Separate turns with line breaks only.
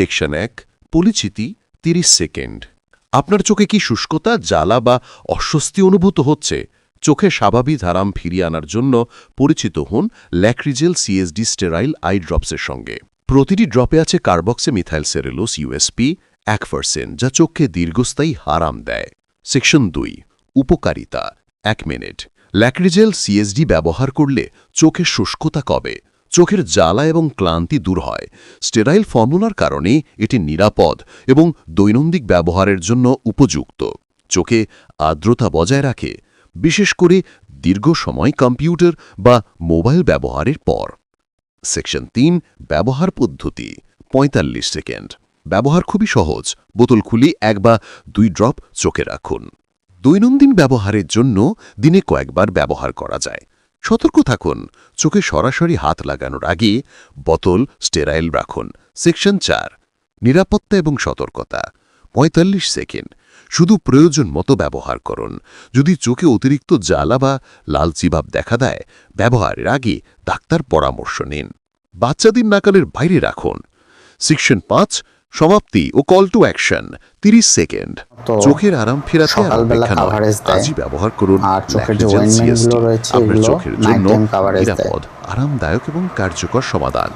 Section এক পরিচিতি তিরিশ সেকেন্ড। আপনার চোখে কি শুষ্কতা, জ্বালা বা অস্বস্তি অনুভূত হচ্ছে? চোখে স্বাভাবিক আরাম ফিরিয়ে আনার জন্য পরিচিত হন ল্যাক্রিজেল সিএসডি স্টেরাইল আই ড্রপসের সঙ্গে। প্রতিটি ড্রপে আছে কার্বক্সে মিথাইল সেরেলোস ইউএসপি এক পার্সেন্ট, যা চোখকে দীর্ঘস্থায়ী হারাম দেয়। সেকশন দুই, উপকারিতা, এক মিনিট। ল্যাক্রিজেল সিএসডি ব্যবহার করলে চোখের শুষ্কতা কবে? চোখের জ্বালা এবং ক্লান্তি দূর হয়। স্টেরাইল ফর্মুলার কারণে এটি নিরাপদ এবং দৈনন্দিন ব্যবহারের জন্য উপযুক্ত। চোখে আর্দ্রতা বজায় রাখে, বিশেষ করে দীর্ঘ সময় কম্পিউটার বা মোবাইল ব্যবহারের পর। সেকশন তিন, ব্যবহার পদ্ধতি ৪৫ সেকেন্ড। ব্যবহার খুবই সহজ, বোতল খুলি এক বা দুই ড্রপ চোখে রাখুন। দৈনন্দিন ব্যবহারের জন্য দিনে কয়েকবার ব্যবহার করা যায়। সতর্ক থাকুন, চোখে সরাসরি হাত লাগানোর আগে বোতল স্টেরাইল রাখুন। সেকশন চার, নিরাপত্তা এবং সতর্কতা। ৪৫ সেকেন্ড, শুধু প্রয়োজন মতো ব্যবহার করুন। যদি চোখে অতিরিক্ত জ্বালা বা লালচি ভাব দেখা দেয়, ব্যবহারের আগে ডাক্তার পরামর্শ নিন। বাচ্চাদের নাকালের বাইরে রাখুন। সেকশন পাঁচ সমাপ্তি ও কল টু অ্যাকশন ৩০ সেকেন্ড চোখের আরাম ফেরাতে আর অপেক্ষা নয়। আজই ব্যবহার করুন
আর চোখের যে রয়েছে, এগুলো
জন্য। নিরাপদ আরামদায়ক এবং কার্যকর সমাধান